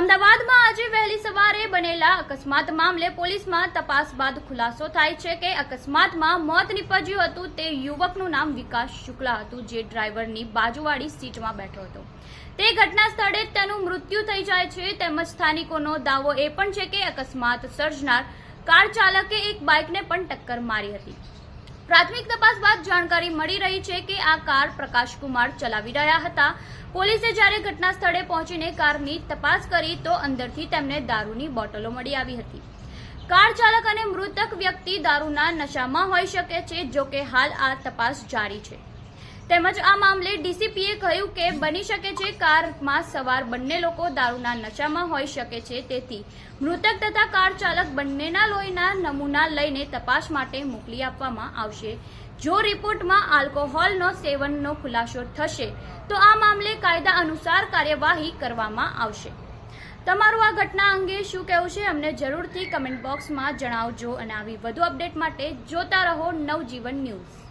અમદાવાદમાં આજે વહેલી સવારે બનેલા અકસ્માત મામલે પોલીસમાં તપાસ બાદ ખુલાસો થાય છે કે અકસ્માતમાં મોત નીપજ્યું હતું તે યુવકનું નામ વિકાસ શુક્લા હતું, જે ડ્રાઈવરની બાજુવાળી સીટમાં બેઠો હતો. તે ઘટના સ્થળે તેનું મૃત્યુ થઈ જાય છે. તેમજ સ્થાનિકોનો દાવો એ પણ છે કે અકસ્માત સર્જનાર કાર ચાલકે એક બાઇકને પણ ટક્કર મારી હતી. પ્રાથમિક તપાસ બાદ જાણકારી મળી રહી છે કે આ કાર પ્રકાશકુમાર ચલાવી રહ્યા હતા. પોલીસે જ્યારે ઘટના સ્થળે પહોંચીને કારની તપાસ કરી તો અંદરથી તેમને દારૂની બોટલો મળી આવી હતી. કાર ચાલક અને મૃતક વ્યક્તિ દારૂના નશામાં હોઈ શકે છે જોકે હાલ આ તપાસ જારી છે. તેમજ આ મામલે ડીસીપીએ કહ્યું કે બની શકે છે કારમાં સવાર બંને લોકો દારૂના નશામાં હોઈ શકે છે. તેથી મૃતક તથા કાર ચાલક બંનેના લોહીના નમૂના લઈને તપાસ માટે મોકલી આપવામાં આવશે. જો રિપોર્ટમાં આલ્કોહોલનો સેવનનો ખુલાસો થશે, તો આ મામલે કાયદા અનુસાર કાર્યવાહી કરવામાં આવશે. તમારું આ ઘટના અંગે શું કહેવું છે અમને જરૂરથી કમેન્ટ બોક્સમાં જણાવજો અને આવી વધુ અપડેટ માટે જોતા રહો નવજીવન ન્યૂઝ.